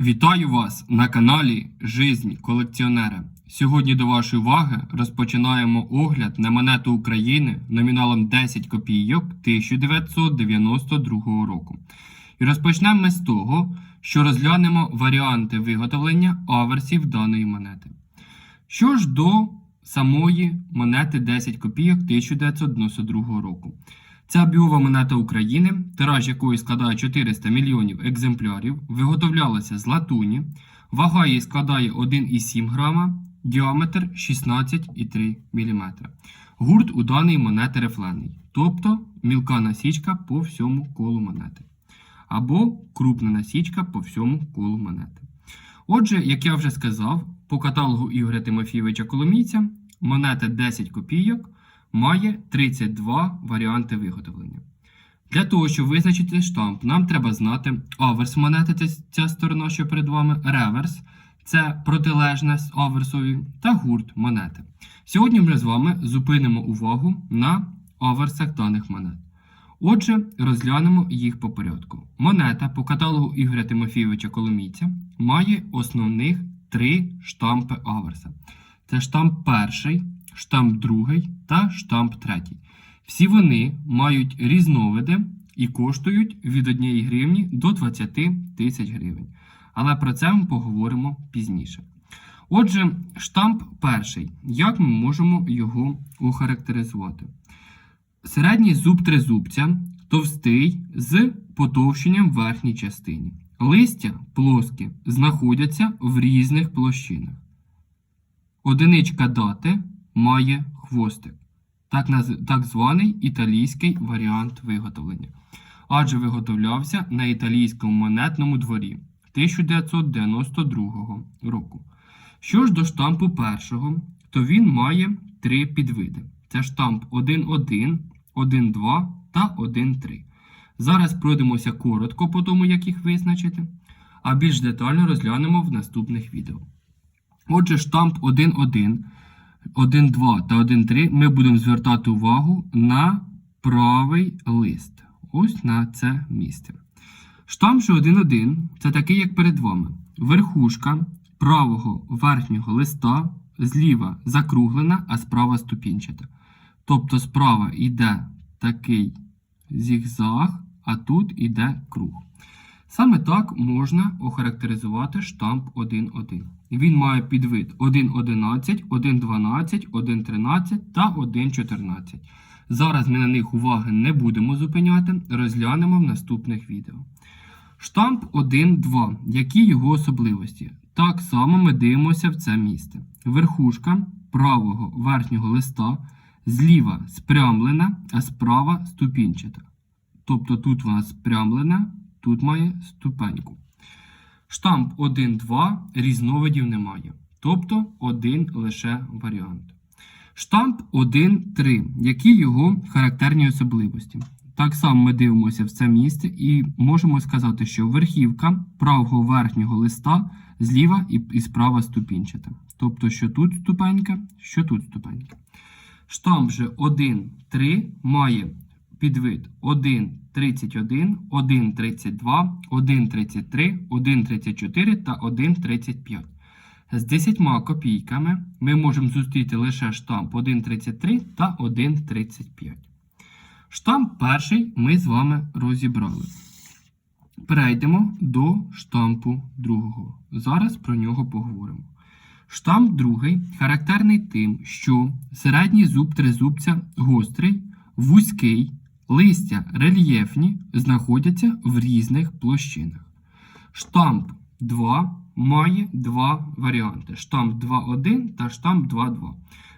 Вітаю вас на каналі Жизнь колекціонера. Сьогодні до вашої уваги розпочинаємо огляд на монету України номіналом 10 копійок 1992 року. І розпочнемо ми з того, що розглянемо варіанти виготовлення аверсів даної монети. Що ж до самої монети 10 копійок 1992 року. Це обігова монета України, тираж якої складає 400 мільйонів екземплярів, виготовлялася з латуні, вага її складає 1,7 грама, діаметр 16,3 мм. Гурт у даної монети рифлений, тобто мілка насічка по всьому колу монети. Або крупна насічка по всьому колу монети. Отже, як я вже сказав, по каталогу Ігоря Тимофійовича Коломійця монета 10 копійок має 32 варіанти виготовлення. Для того, щоб визначити штамп, нам треба знати аверс монети, це ця сторона, що перед вами, реверс, це протилежність аверсові, та гурт монети. Сьогодні ми з вами зупинимо увагу на аверсах даних монет. Отже, розглянемо їх по порядку. Монета по каталогу Ігоря Тимофійовича Коломійця має основних три штампи аверса. Це штамп перший, штамп другий та штамп третій. Всі вони мають різновиди і коштують від 1 гривні до 20 тисяч гривень. Але про це ми поговоримо пізніше. Отже, штамп перший. Як ми можемо його охарактеризувати? Середній зуб тризубця товстий з потовщенням в верхній частині. Листя плоскі знаходяться в різних площинах. Одиничка дати має хвостик, так, так званий італійський варіант виготовлення. Адже виготовлявся на італійському монетному дворі 1992 року. Що ж до штампу першого, то він має три підвиди: це штамп 1.1, 1.2 та 1.3. Зараз пройдемося коротко по тому, як їх визначити, а більш детально розглянемо в наступних відео. Отже, штамп 1.1, 1.2 та 1.3 ми будемо звертати увагу на правий лист. Ось на це місце. Штамп же 1.1 це такий, як перед вами. Верхушка правого верхнього листа зліва закруглена, а справа ступінчата. Тобто справа йде такий зігзаг, а тут йде круг. Саме так можна охарактеризувати штамп 1.1. Він має підвид 1.11, 1.12, 1.13 та 1.14. Зараз ми на них уваги не будемо зупиняти, розглянемо в наступних відео. Штамп 1.2. Які його особливості? Так само ми дивимося в це місце. Верхушка правого верхнього листа зліва спрямлена, а справа ступінчата. Тобто тут вона спрямлена, тут має ступеньку. Штамп 1.2 різновидів немає. Тобто один лише варіант. Штамп 1.3. Які його характерні особливості? Так само ми дивимося в це місце і можемо сказати, що верхівка правого верхнього листа зліва і, справа ступінчата. Тобто, що тут ступенька, що тут ступенька. Штамп же 1.3 має підвид 1.31, 1.32, 1.33, 1.34 та 1.35. З 10 копійками ми можемо зустріти лише штамп 1.33 та 1.35. Штамп перший ми з вами розібрали. Перейдемо до штампу другого. Зараз про нього поговоримо. Штамп другий характерний тим, що середній зуб тризубця гострий, вузький, листя рельєфні знаходяться в різних площинах. Штамп 2 має два варіанти: штамп 2.1 та штамп 2.2.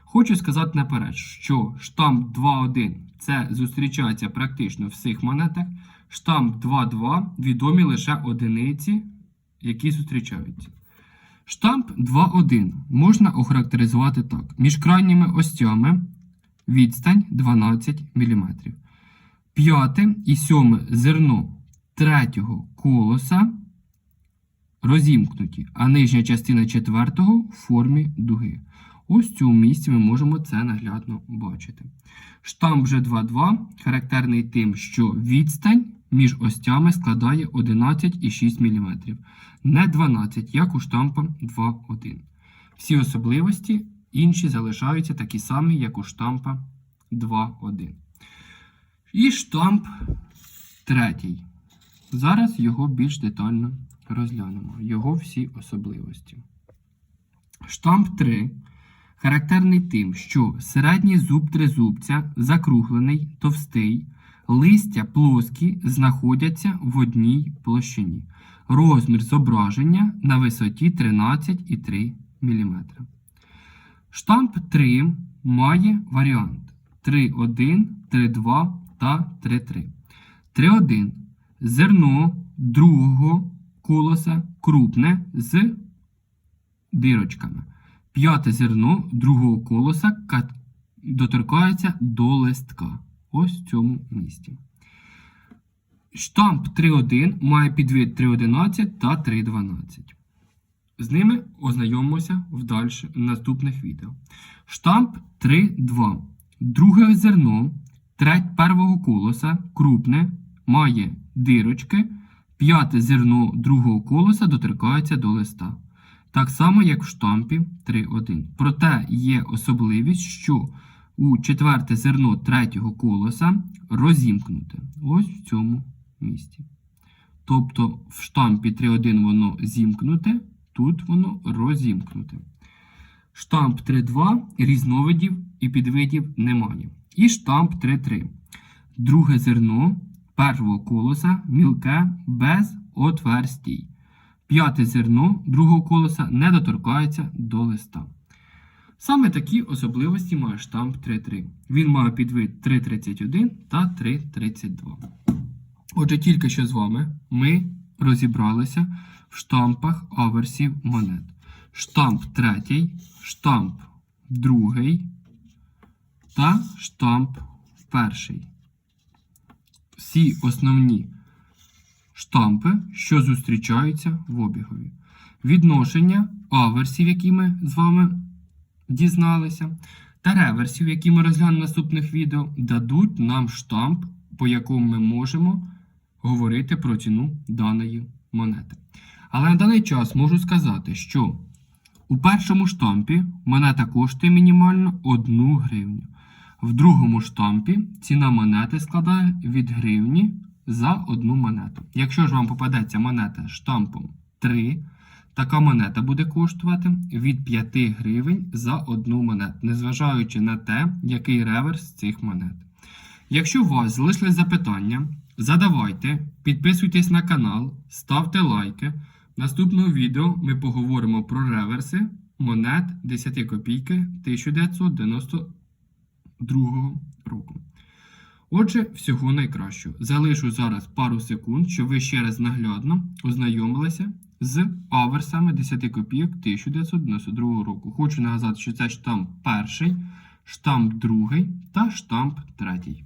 Хочу сказати наперед, що штамп 2.1 це зустрічається практично в всіх монетах. Штамп 2.2 відомі лише одиниці, які зустрічаються. Штамп 2.1 можна охарактеризувати так: між крайніми остями відстань 12 мм. П'яте і сьоме зерно третього колоса розімкнуті, а нижня частина четвертого в формі дуги. Ось цьому місці ми можемо це наглядно бачити. Штамп вже 2.2 характерний тим, що відстань між остями складає 11,6 мм, не 12, як у штампа 2.1. Всі особливості інші залишаються такі самі, як у штампа 2.1. І штамп третій. Зараз його більш детально розглянемо. Його всі особливості. Штамп 3 характерний тим, що середній зуб тризубця закруглений, товстий, листя плоскі знаходяться в одній площині. Розмір зображення на висоті 13,3 мм. Штамп 3 має варіант 3.1, 3.2 та 3.3. 3.1. Зерно другого колоса крупне з дирочками. П'яте зерно другого колоса доторкається до листка. Ось в цьому місці. Штамп 3.1 має підвид 3.11 та 3.12. З ними ознайомимося в наступних відео. Штамп 3.2. Друге зерно треть первого колоса крупне має дирочки. П'яте зерно другого колоса доторкається до листа. Так само, як в штампі 3.1. Проте є особливість, що у четверте зерно третього колоса розімкнуте. Ось в цьому місці. Тобто в штампі 3.1 воно зімкнуте, тут воно розімкнуте. Штамп 3.2 різновидів і підвидів немає. І штамп 3.3. Друге зерно першого колоса мілке без отверстій. П'яте зерно другого колоса не доторкається до листа. Саме такі особливості має штамп 3.3. Він має підвид 3.31 та 3.32. Отже, тільки що з вами ми розібралися в штампах аверсів монет. Штамп 3, штамп 2 та штамп 1. Всі основні штампи, що зустрічаються в обігові. Відношення аверсів, які ми з вами дізналися, та реверсів, які ми розглянемо в наступних відео, дадуть нам штамп, по якому ми можемо говорити про ціну даної монети. Але на даний час можу сказати, що у першому штампі монета коштує мінімально 1 гривню. В другому штампі ціна монети складає від гривні за одну монету. Якщо ж вам попадеться монета штампом 3, така монета буде коштувати від 5 гривень за одну монету, незважаючи на те, який реверс цих монет. Якщо у вас залишились запитання, задавайте, підписуйтесь на канал, ставте лайки. В наступному відео ми поговоримо про реверси монет 10 копійки 1992 року. Отже, всього найкращого. Залишу зараз пару секунд, щоб ви ще раз наглядно ознайомилися з аверсами 10 копійок 1992 року. Хочу нагадати, що це штамп перший, штамп другий та штамп третій.